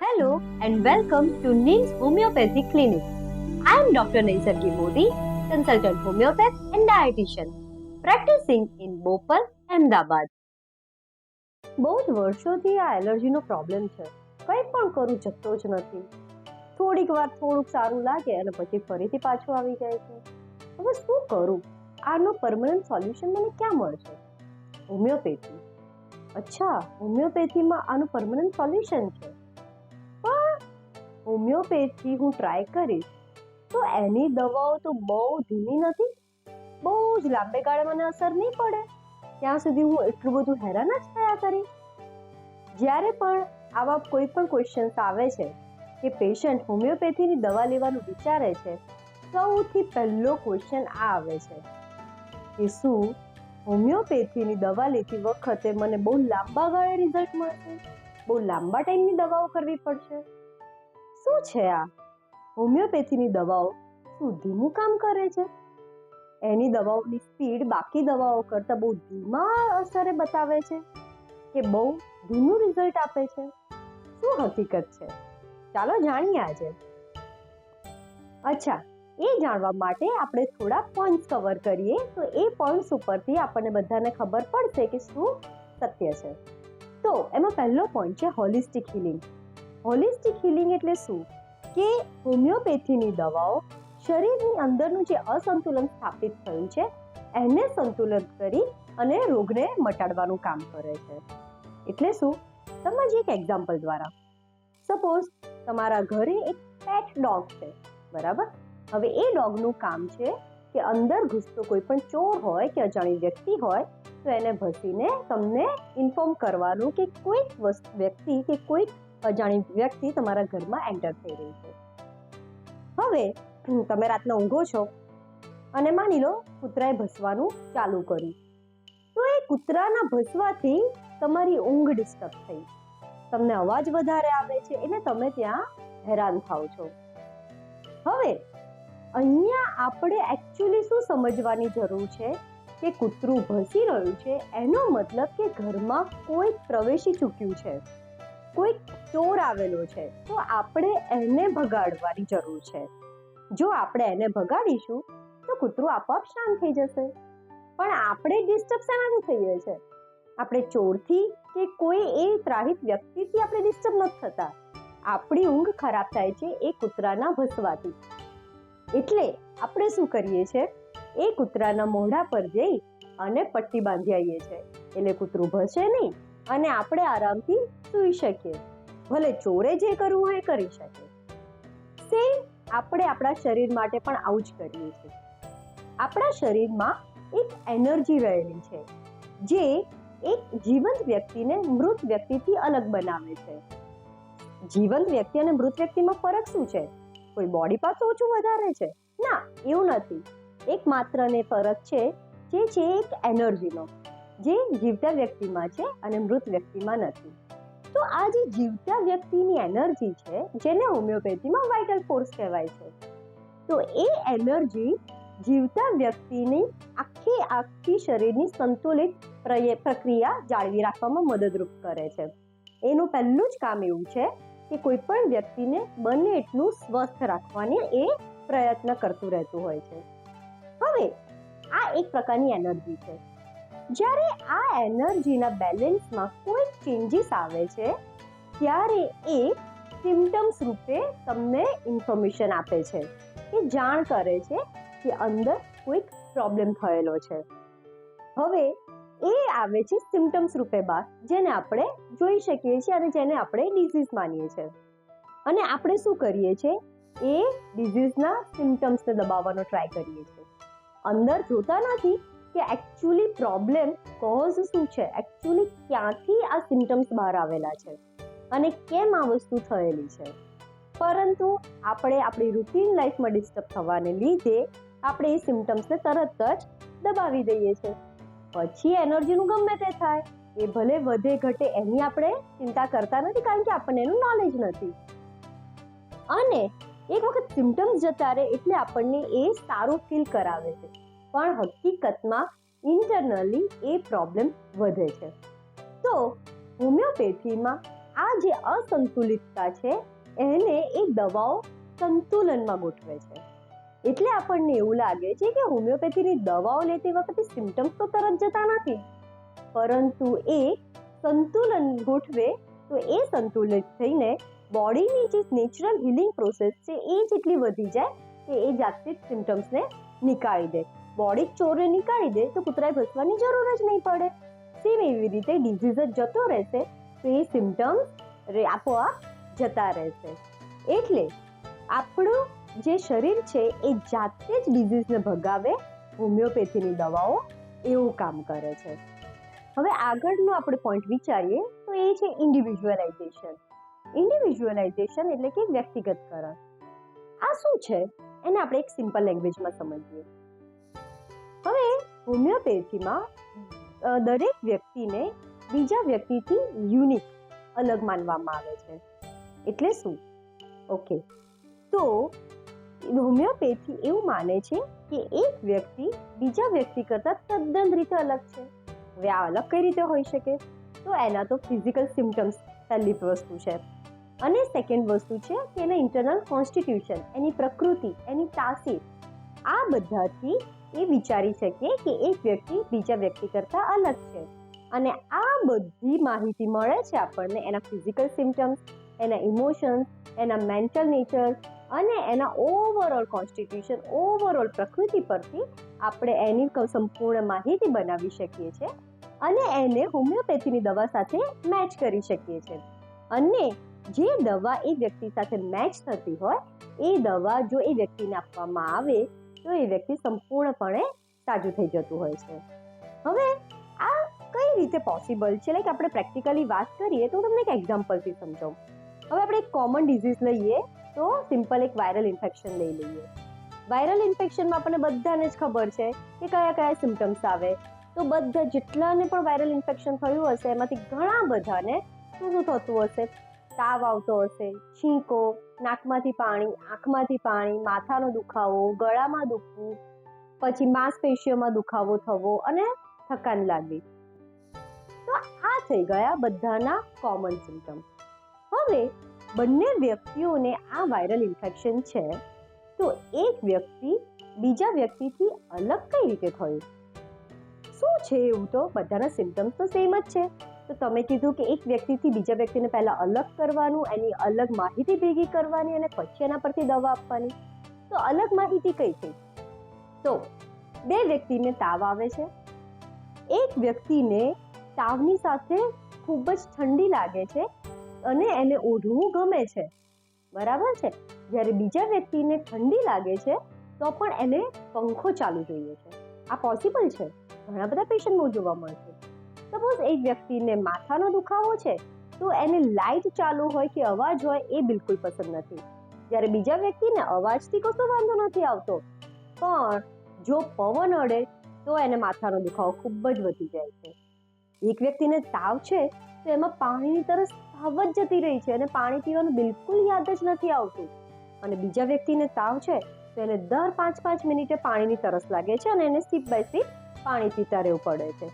Hello and welcome to NIMS Homeopathy Clinic. I am Dr. Naisargi Modi, consultant homeopath and dietitian, practicing in Bhopal, Ahmedabad. બહુ જ વર્ષોથી આ એલર્જીનો problem છે કંઈ પણ કરું જતો જ નથી થોડીક વાર થોડુંક સારું લાગે અને પછી ફરીથી પાછું આવી જાય છે હવે શું કરું આનો પરમનન્ટ સોલ્યુશન મને ક્યાં મળશે હોમિયોપેથી અચ્છા, હોમિયોપેથીમાં આનું પરમનન્ટ સોલ્યુશન છે? પણ હોમિયોપેથી હું ટ્રાય કરીશ. તો એની દવાઓ તો બહુ ધીમી નથી? બહુ જ લાંબે ગાળે મને અસર નહીં પડે? ત્યાં સુધી હું એટલું બધું હેરાન જ થયા કરી? જ્યારે પણ આવા કોઈ પણ ક્વેશ્ચન્સ આવે છે કે પેશન્ટ હોમિયોપેથીની દવા લેવાનું વિચારે છે, સૌથી પહેલો ક્વેશ્ચન આ આવે છે કે શું હોમિયોપેથીની દવા લેતી વખતે મને બહુ લાંબા ગાળે રિઝલ્ટ મળશે? બહુ લાંબા ટાઈમની દવાઓ કરવી પડશે? શું છે આ? હોમિયોપેથીની દવાઓ શું ધીમું કામ કરે છે? એની દવાઓની સ્પીડ બાકી દવાઓ કરતાં બહુ ધીમા અસરે બતાવે છે કે બહુ ધીમું રિઝલ્ટ આપે છે? શું હકીકત છે? ચાલો જાણીએ આજે. અચ્છા એ જાણવા માટે આપણે થોડા પોઈન્ટ્સ કવર કરીએ. તો એ પોઈન્ટ્સ ઉપરથી આપણને બધાને ખબર પડશે કે શું સત્ય છે. તો એમાં પહેલો પોઈન્ટ છે હોલિસ્ટિક હિલિંગ હોલિસ્ટિક હિલિંગ એટલે શું? કે હોમિયોપેથીની દવાઓ શરીરની અંદરનું જે અસંતુલન સ્થાપિત થયું છે, એને સંતુલિત કરી અને રોગને મટાડવાનું કામ કરે છે. એટલે શું? સમજીએ એક એક્ઝામ્પલ દ્વારા. સપોઝ તમારા ઘરે એક પેટ ડોગ છે, બરાબર? હવે એ ડોગનું કામ છે કે અંદર ઘૂસતો કોઈ પણ ચોર હોય કે અજાણી વ્યક્તિ હોય, તો એને ભસીને તમને ઇન્ફોર્મ કરવાનું કે કોઈક વ્યક્તિ કે કોઈક અજાણી વ્યક્તિ તમારા ઘરમાં એન્ટર થઈ રહી છે. હવે, તમે રાતના ઊંઘો છો અને માની લો કૂતરાએ ભસવાનું ચાલુ કર્યું. તો એ કૂતરાના ભસવાથી તમારી ઊંઘ ડિસ્ટર્બ થઈ. તમને અવાજ વધારે આવે છે, એટલે તમે ત્યાં હેરાન થાવ છો. હવે અહીંયા આપણે એકચ્યુઅલી શું સમજવાની જરૂર છે? કે કૂતરું ભસી રહ્યું છે, એનો મતલબ કે ઘરમાં કોઈ પ્રવેશી ચૂક્યું છે કોઈ ચોર આવેલો છે, તો આપણે એને ભગાડવાની જરૂર છે. જો આપણે એને ભગાડીશું, તો કૂતરું આપોઆપ શાંત થઈ જશે. પણ આપણે ડિસ્ટર્બ શેનાથી થઈએ છે. આપણે ચોરથી કે કોઈ એ ત્રાહિત વ્યક્તિથી આપણે ડિસ્ટર્બ નથી થતા. આપણી ઊંઘ ખરાબ થાય છે એ કૂતરાના ભસવાથી. એટલે આપણે શું કરીએ છીએ એ કૂતરાના મોઢા પર જઈ અને પટ્ટી બાંધી આવીએ છીએ એટલે કૂતરું ભસે નહીં અને આપણે આરામથી સૂઈ શકીએ. ભલે ચોરે જે કરવું હોય કરી શકે. સેમ આપણે આપણા શરીર માટે પણ આવું જ કરીએ છીએ. આપણા શરીરમાં એક એનર્જી રહેલી છે, જે એક જીવંત વ્યક્તિને મૃત વ્યક્તિથી અલગ બનાવે છે. જીવંત વ્યક્તિ અને મૃત વ્યક્તિમાં ફરક શું છે? કોઈ બોડી પાર્ટ ઓછું વધારે છે? ના, એવું નથી. એકમાત્ર ને ફરક છે જે છે એક એનર્જીનો જે જીવતા વ્યક્તિમાં છે અને મૃત વ્યક્તિમાં નથી. તો આ જે જીવતા વ્યક્તિની એનર્જી છે, જેને હોમિયોપેથીમાં વાઇટલ ફોર્સ કહેવાય છે, તો એ એનર્જી જીવતા વ્યક્તિની આખી આખી શરીરની સંતુલિત પ્રક્રિયા જાળવી રાખવામાં મદદરૂપ કરે છે. એનું પહેલું જ કામ એવું છે કે કોઈ પણ વ્યક્તિને બને એટલું સ્વસ્થ રાખવાની એ પ્રયત્ન કરતું રહેતું હોય છે. હવે, આ એક પ્રકારની એનર્જી છે. જ્યારે આ એનર્જીના બેલેન્સમાં કોઈ ચેન્જીસ આવે છે, ત્યારે એ સિમ્ટમ્સ રૂપે તમને ઇન્ફોર્મેશન આપે છે કે જાણ કરે છે કે અંદર કોઈક પ્રોબ્લેમ થયેલો છે. હવે એ આવે છે સિમ્ટમ્સ રૂપે બહાર જેને આપણે જોઈ શકીએ છીએ અને જેને આપણે ડિઝીઝ માનીએ છીએ. અને આપણે શું કરીએ છીએ? એ ડિઝીઝના સિમ્ટમ્સને દબાવવાનો ટ્રાય કરીએ છીએ. અંદર જોતા નથી કે એકચ્યુઅલી પ્રોબ્લેમ કોઝ શું છે? એકચ્યુઅલી ક્યાંથી આ સિમ્ટમ્સ બહાર આવેલા છે? અને કેમ આ વસ્તુ થયેલી છે? પરંતુ આપણે આપણી રૂટીન લાઈફમાં ડિસ્ટર્બ થવાને લીધે આપણે એ સિમ્ટમ્સને તરત જ દબાવી દઈએ છીએ. પછી એનર્જીનું ગમે તે થાય. એ ભલે વધે ઘટે એની આપણે ચિંતા કરતા નથી, કારણ કે આપણને એનું નોલેજ નથી. અને એક વખત સિમ્ટમ્સ જતા રહે એટલે આપણને એ સારું ફીલ કરાવે છે. પણ હકીકતમાં ઇન્ટરનલી એ પ્રોબ્લેમ વધે છે. તો હોમિયોપેથીમાં આ જે અસંતુલિતતા છે, એને એ દવાઓ સંતુલનમાં ગોઠવે છે. એટલે આપણને એવું લાગે છે કે હોમિયોપેથીની દવાઓ લેતી વખતે સિમ્ટમ્સ તો તરત જતા નથી. પરંતુ એ સંતુલન ગોઠવે, તો એ સંતુલિત થઈને બોડીની જે નેચરલ હિલિંગ પ્રોસેસ છે એ જેટલી વધી જાય કે એ જાતે જ સિમ્ટમ્સને નીકાળી દે. બોડી ચોરે નીકાળી દે તો કૂતરાએ ભસવાની જરૂર જ નહીં પડે. સેમ એવી રીતે ડિઝીઝ જ જતો રહેશે તો એ સિમ્ટમ્સ આપોઆપ જતા રહેશે. એટલે આપણું જે શરીર છે એ જાતે જ ડિઝીઝને ભગાવે હોમિયોપેથીની દવાઓ એવું કામ કરે છે. હવે આગળનો આપણે પોઈન્ટ વિચારીએ તો એ છે ઇન્ડિવિજ્યુઅલાઇઝેશન ઇન્ડિવિજ્યુઅલાઇઝેશન એટલે કે વ્યક્તિગતકરણ આ શું છે? એને આપણે એક સિમ્પલ લેંગ્વેજમાં સમજીએ. હવે હોમિયોપેથીમાં દરેક વ્યક્તિને બીજા વ્યક્તિથી યુનિક અલગ માનવામાં આવે છે. એટલે શું? ઓકે તો હોમિયોપેથી એવું માને છે કે એક વ્યક્તિ બીજા વ્યક્તિ કરતાં તદ્દન રીતે અલગ છે. હવે આ અલગ કઈ રીતે હોઈ શકે? તો એના તો ફિઝિકલ સિમ્ટમ્સ પહેલી વસ્તુ છે. અને સેકન્ડ વસ્તુ છે કે એના ઇન્ટરનલ કોન્સ્ટિટ્યુશન એની પ્રકૃતિ, એની તાસીર, આ બધાથી એ વિચારી શકે કે એક વ્યક્તિ બીજા વ્યક્તિ કરતાં અલગ છે. અને આ બધી માહિતી મળે છે આપણને એના ફિઝિકલ સિમ્ટમ્સ એના ઇમોશન્સ એના મેન્ટલ નેચર અને એના ઓવરઓલ કોન્સ્ટિટ્યુશન ઓવરઓલ પ્રકૃતિ પરથી આપણે એની સંપૂર્ણ માહિતી બનાવી શકીએ છીએ અને એને હોમિયોપેથીની દવા સાથે મેચ કરી શકીએ છીએ. અને જે દવા એ વ્યક્તિ સાથે મેચ થતી હોય, એ દવા જો એ વ્યક્તિને આપવામાં આવે, તો એ વ્યક્તિ સંપૂર્ણપણે સાજું થઈ જતું હોય છે. હવે આ કઈ રીતે પોસિબલ છે? લાઈક આપણે પ્રેક્ટિકલી વાત કરીએ તો તમને એક એક્ઝામ્પલથી સમજાવું. હવે આપણે એક કોમન ડિઝીઝ લઈએ તો સિમ્પલ એક વાયરલ ઇન્ફેક્શન લઈ લઈએ. વાયરલ ઇન્ફેક્શનમાં આપણને બધાને જ ખબર છે કે કયા કયા સિમ્ટમ્સ આવે. તો બધા જેટલાને પણ વાયરલ ઇન્ફેક્શન થયું હશે, એમાંથી ઘણા બધાને શું શું થતું હશે. તાવ આવતો હશે, છીંકો, નાકમાંથી પાણી, આંખમાંથી પાણી, માથાનો દુખાવો, ગળામાં દુખવું, પછી માંસપેશીઓમાં દુખાવો થવો અને થકાન લાગવી. તો આ થઈ ગયા બધાના કોમન સિમ્ટમ હવે બંને વ્યક્તિઓને આ વાયરલ ઇન્ફેક્શન છે, તો એક વ્યક્તિ બીજા વ્યક્તિથી અલગ કઈ રીતે થયું? શું છે એવું તો બધાના સિમ્ટમ્સ તો સેમ જ છે. તો તમે કીધું કે એક વ્યક્તિથી બીજા વ્યક્તિને પહેલાં અલગ કરવાનું, એની અલગ માહિતી ભેગી કરવાની અને પછી એના પરથી દવા આપવાની. તો અલગ માહિતી કઈ થઈ તો બે વ્યક્તિને તાવ આવે છે. એક વ્યક્તિને તાવની સાથે ખૂબ જ ઠંડી લાગે છે. અને એને ઓઢવું ગમે છે. બરાબર છે? જ્યારે બીજા વ્યક્તિને ઠંડી લાગે છે, તો પણ એને પંખો ચાલુ જોઈએ છે. આ પોસિબલ છે? ઘણા બધા પેશન્ટમાં જોવા મળશે સપોઝ એક વ્યક્તિને માથાનો દુખાવો છે, તો એને લાઇટ ચાલુ હોય કે અવાજ હોય એ બિલકુલ પસંદ નથી. જ્યારે બીજા વ્યક્તિને અવાજથી કશો વાંધો નથી આવતો. પણ જો પવન અડે, તો એને માથાનો દુખાવો ખૂબ જ વધી જાય છે. એક વ્યક્તિને તાવ છે, તો એમાં પાણીની તરસ જ જતી રહી છે અને પાણી પીવાનું બિલકુલ યાદ જ નથી આવતું. અને બીજા વ્યક્તિને તાવ છે, તો એને દર પાંચ પાંચ મિનિટે પાણીની તરસ લાગે છે અને એને સીપ બાય સીપ પાણી પીતા રહેવું પડે છે.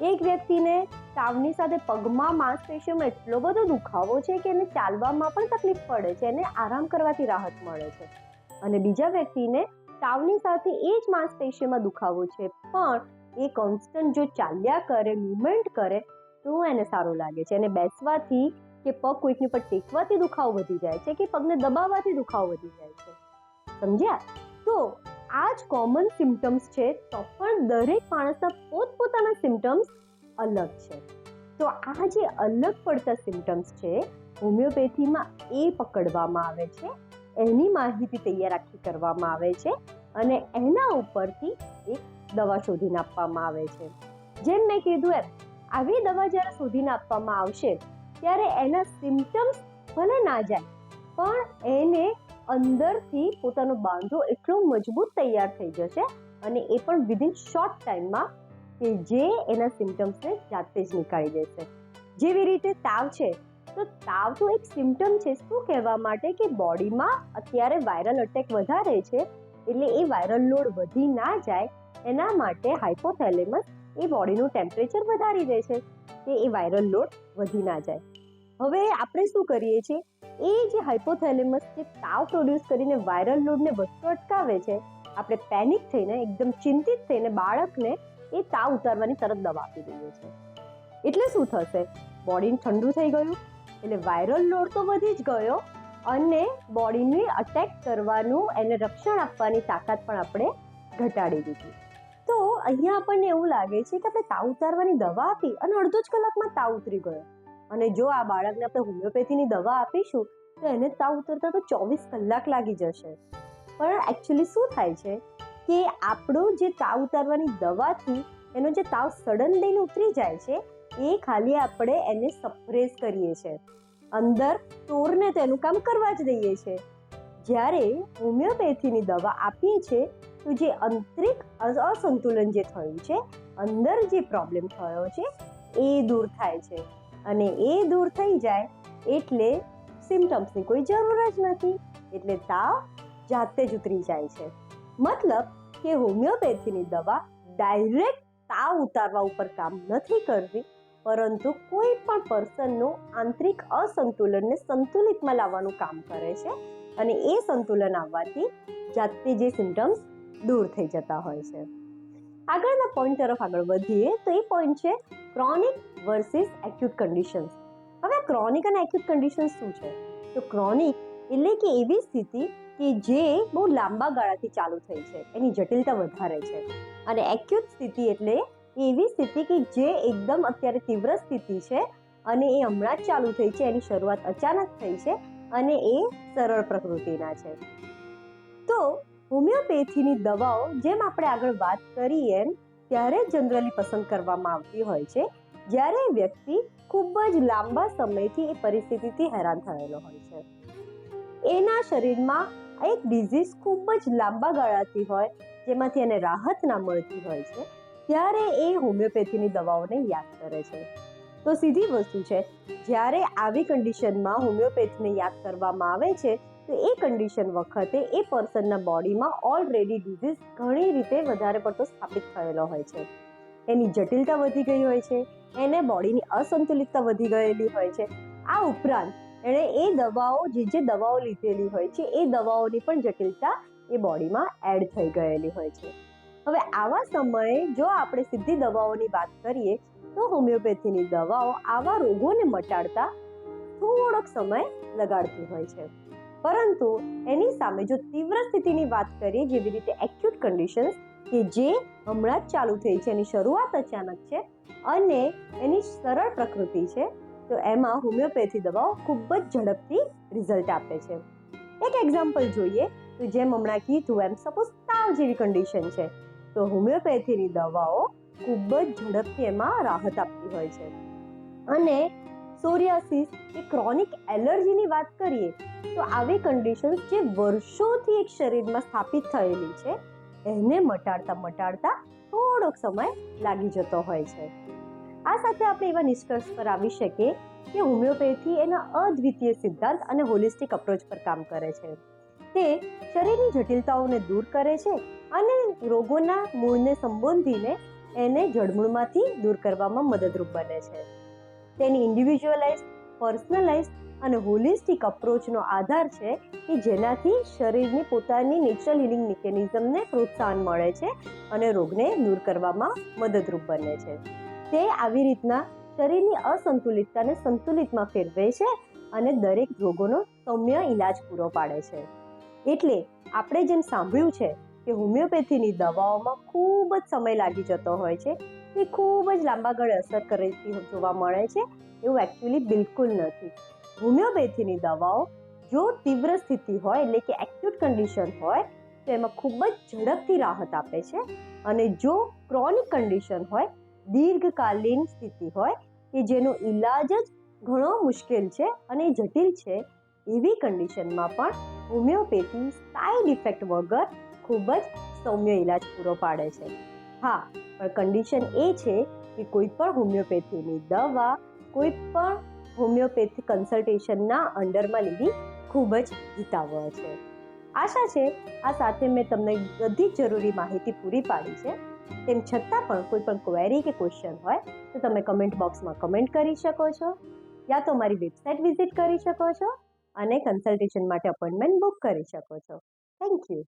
એક વ્યક્તિને તાવની સાથે પગમાં માંસપેશીઓમાં એટલો બધો દુખાવો છે કે એને ચાલવામાં પણ તકલીફ પડે છે, એને આરામ કરવાથી રાહત મળે છે. અને બીજા વ્યક્તિને તાવની સાથે એ જ માંસપેશીઓમાં દુખાવો છે, પણ એ કોન્સ્ટન્ટ જો ચાલ્યા કરે, મુવમેન્ટ કરે, તો એને સારું લાગે છે. અને બેસવાથી કે પગ કોઈકની પર ટેકવાથી દુખાવો વધી જાય છે કે પગને દબાવવાથી દુખાવો વધી જાય છે. સમજ્યા? તો આ જ કોમન સિમ્ટમ્સ છે તો પણ દરેક માણસના પોતપોતાના સિમ્ટમ્સ અલગ છે. તો આ જે અલગ પડતા સિમ્ટમ્સ છે, હોમિયોપેથીમાં એ પકડવામાં આવે છે, એની માહિતી તૈયાર આખી કરવામાં આવે છે અને એના ઉપરથી એક દવા શોધીને આપવામાં આવે છે. જેમ મેં કીધું એમ, આવી દવા જ્યારે શોધીને આપવામાં આવશે ત્યારે એના સિમ્ટમ્સ ભલે ના જાય, પણ એને અંદરથી પોતાનો બાંધો એટલો મજબૂત તૈયાર થઈ જશે અને એ પણ વિધિન શોર્ટ ટાઈમમાં કે જે એના સિમ્ટમ્સને જાતે જ નીકાળી દેશે. જેવી રીતે તાવ છે, તો તાવ તો એક સિમ્ટમ છે, શું કહેવા માટે કે બોડીમાં અત્યારે વાયરલ અટેક વધારે છે, એટલે એ વાયરલ લોડ વધી ના જાય, એના માટે હાઇપોથેલેમસ એ બોડીનું ટેમ્પરેચર વધારી દે છે, કે એ વાયરલ લોડ વધી ના જાય. હવે આપણે શું કરીએ છીએ? એ જે હાઇપોથેલેમસ જે તાવ પ્રોડ્યુસ કરીને વાયરલ લોડને વધતો અટકાવે છે, આપણે પેનિક થઈને, એકદમ ચિંતિત થઈને બાળકને એ તાવ ઉતારવાની તરત દવા આપી દઈએ છીએ. એટલે શું થશે? બોડીને ઠંડુ થઈ ગયું, એટલે વાયરલ લોડ તો વધી જ ગયો અને બોડીને અટેક કરવાનું એને રક્ષણ આપવાની તાકાત પણ આપણે ઘટાડી દીધી. તો અહીંયા આપણને એવું લાગે છે કે આપણે તાવ ઉતારવાની દવા આપી અને અડધો જ કલાકમાં તાવ ઉતરી ગયો. અને જો આ બાળકને આપણે હોમિયોપેથીની દવા આપીશું, તો એને તાવ ઉતરતા તો ચોવીસ કલાક લાગી જશે. પણ એકચ્યુઅલી શું થાય છે કે આપણો જે તાવ ઉતારવાની દવાથી એનો જે તાવ સડન લઈને ઉતરી જાય છે, એ ખાલી આપણે એને સપ્રેસ કરીએ છીએ અંદર તોરને તેનું કામ કરવા જ દઈએ છીએ જ્યારે હોમિયોપેથીની દવા આપીએ છીએ તો જે આંતરિક અસંતુલન જે થયું છે, અંદર જે પ્રોબ્લેમ થયો છે, એ દૂર થાય છે. અને એ દૂર થઈ જાય એટલે સિમ્ટમ્સની કોઈ જરૂર જ નથી. એટલે તાવ જાતે જ ઉતરી જાય છે. મતલબ કે હોમિયોપેથીની દવા ડાયરેક્ટ તાવ ઉતારવા ઉપર કામ નથી કરતી પરંતુ કોઈ પણ પર્સનનું આંતરિક અસંતુલનને સંતુલિતમાં લાવવાનું કામ કરે છે. અને એ સંતુલન આવવાથી જાતે જે સિમ્ટમ્સ દૂર થઈ જતા હોય છે. આગળના પોઈન્ટ તરફ આગળ વધીએ તો એ પોઈન્ટ છે ક્રોનિક વર્સિસ એક્યુટ કન્ડિશન્સ હવે ક્રોનિક અને એક્યુટ કન્ડિશન્સ શું છે? તો ક્રોનિક એટલે કે એવી સ્થિતિ કે જે બહુ લાંબા ગાળાથી ચાલુ થઈ છે, એની જટિલતા વધારે છે. અને એક્યુટ સ્થિતિ એટલે એવી સ્થિતિ કે જે એકદમ અત્યારે તીવ્ર સ્થિતિ છે અને એ હમણાં જ ચાલુ થઈ છે, એની શરૂઆત અચાનક થઈ છે અને એ સરળ પ્રકૃતિના છે. તો હોમિયોપેથીની દવાઓ જેમ આપણે આગળ વાત કરી એમ ત્યારે જનરલી પસંદ કરવામાં આવતી હોય છે. જ્યારે વ્યક્તિ ખૂબ જ લાંબા સમયથી એ પરિસ્થિતિથી હેરાન થયેલો હોય છે. એના શરીરમાં એક ડિઝીઝ ખૂબ જ લાંબા ગાળાથી હોય, જેમાંથી એને રાહત ના મળતી હોય છે, ત્યારે એ હોમિયોપેથીની દવાઓને યાદ કરે છે. તો સીધી વસ્તુ છે, જ્યારે આવી કન્ડિશનમાં હોમિયોપેથીને યાદ કરવામાં આવે છે તો એ કન્ડિશન વખતે એ પર્સનના બોડીમાં ઓલરેડી ડિઝીઝ ઘણી રીતે વધારે પડતો સ્થાપિત થયેલો હોય છે. એની જટિલતા વધી ગઈ હોય છે, એને બોડીની અસંતુલિતતા વધી ગયેલી હોય છે. આ ઉપરાંત એણે એ દવાઓ, જે જે દવાઓ લીધેલી હોય છે, એ દવાઓની પણ જટિલતા એ બોડીમાં એડ થઈ ગયેલી હોય છે. હવે આવા સમયે જો આપણે સીધી દવાઓની વાત કરીએ, તો હોમિયોપેથીની દવાઓ આવા રોગોને મટાડતા થોડોક સમય લગાડતી હોય છે. પરંતુ એની સામે જો તીવ્ર સ્થિતિની વાત કરીએ જેવી રીતે એક્યુટ કન્ડિશન્સ કે જે હમણાં જ ચાલુ થઈ છે, એની શરૂઆત અચાનક છે અને એની સરળ પ્રકૃતિ છે, તો એમાં હોમિયોપેથી દવાઓ ખૂબ જ ઝડપથી રિઝલ્ટ આપે છે. એક એક્ઝામ્પલ જોઈએ તો જેમ હમણાં કીધું એમ સપોઝ તાવ જેવી કન્ડિશન છે, તો હોમિયોપેથીની દવાઓ ખૂબ જ ઝડપથી એમાં રાહત આપતી હોય છે. અને સોરિયાસિસ કે ક્રોનિક એલર્જીની વાત કરીએ, તો આવી કન્ડિશન્સ જે વર્ષોથી એક શરીરમાં સ્થાપિત થયેલી છે, એને મટાડતા મટાડતા થોડોક સમય લાગી જતો હોય છે. આ સાથે આપણે એવા નિષ્કર્ષ પર આવી શકીએ કે હોમિયોપેથી એના અદ્વિતીય સિદ્ધાંત અને હોલિસ્ટિક અપ્રોચ પર કામ કરે છે. તે શરીરની જટિલતાઓને દૂર કરે છે અને રોગોના મૂળને સંબોધીને એને જળમૂળમાંથી દૂર કરવામાં મદદરૂપ બને છે. તેની ઇન્ડિવિજ્યુઅલાઇઝ પર્સનલાઇઝ અને હોલિસ્ટિક અપ્રોચનો આધાર છે કે જેનાથી શરીરની પોતાની નેચરલ હિલિંગ મિકેનિઝમને પ્રોત્સાહન મળે છે અને રોગને દૂર કરવામાં મદદરૂપ બને છે. તે આવી રીતના શરીરની અસંતુલિતતાને સંતુલિતમાં ફેરવે છે અને દરેક રોગોનો સૌમ્ય ઇલાજ પૂરો પાડે છે. એટલે આપણે જેમ સાંભળ્યું છે કે હોમિયોપેથીની દવાઓમાં ખૂબ જ સમય લાગી જતો હોય છે એ ખૂબ જ લાંબા ગાળે અસર કરતી જોવા મળે છે, એવું એકચ્યુઅલી બિલકુલ નથી. હોમિયોપેથીની દવાઓ જો તીવ્ર સ્થિતિ હોય, એટલે કે એક્યુટ કન્ડિશન હોય, તો એમાં ખૂબ જ ઝડપથી રાહત આપે છે. અને જો ક્રોનિક કન્ડિશન હોય, દીર્ઘકાલીન સ્થિતિ હોય, કે જેનો ઈલાજ જ ઘણો મુશ્કેલ છે અને જટિલ છે, એવી કન્ડિશનમાં પણ હોમિયોપેથી સાઇડ ઇફેક્ટ વગર ખૂબ જ સૌમ્ય ઇલાજ પૂરો પાડે છે. હા, પણ કન્ડિશન એ છે કે કોઈ પણ હોમિયોપેથીની દવા કોઈ પણ હોમિયોપેથી કન્સલ્ટેશનના અંડરમાં લેવી ખૂબ જ હિતાવહ છે. આશા છે આ સાથે મેં તમને બધી જ જરૂરી માહિતી પૂરી પાડી છે. તેમ છતાં પણ કોઈ પણ ક્વેરી કે ક્વેશ્ચન હોય તો તમે કમેન્ટ બોક્સમાં કમેન્ટ કરી શકો છો યા તો મારી વેબસાઇટ વિઝિટ કરી શકો છો અને કન્સલ્ટેશન માટે અપોઇન્ટમેન્ટ બુક કરી શકો છો. Thank you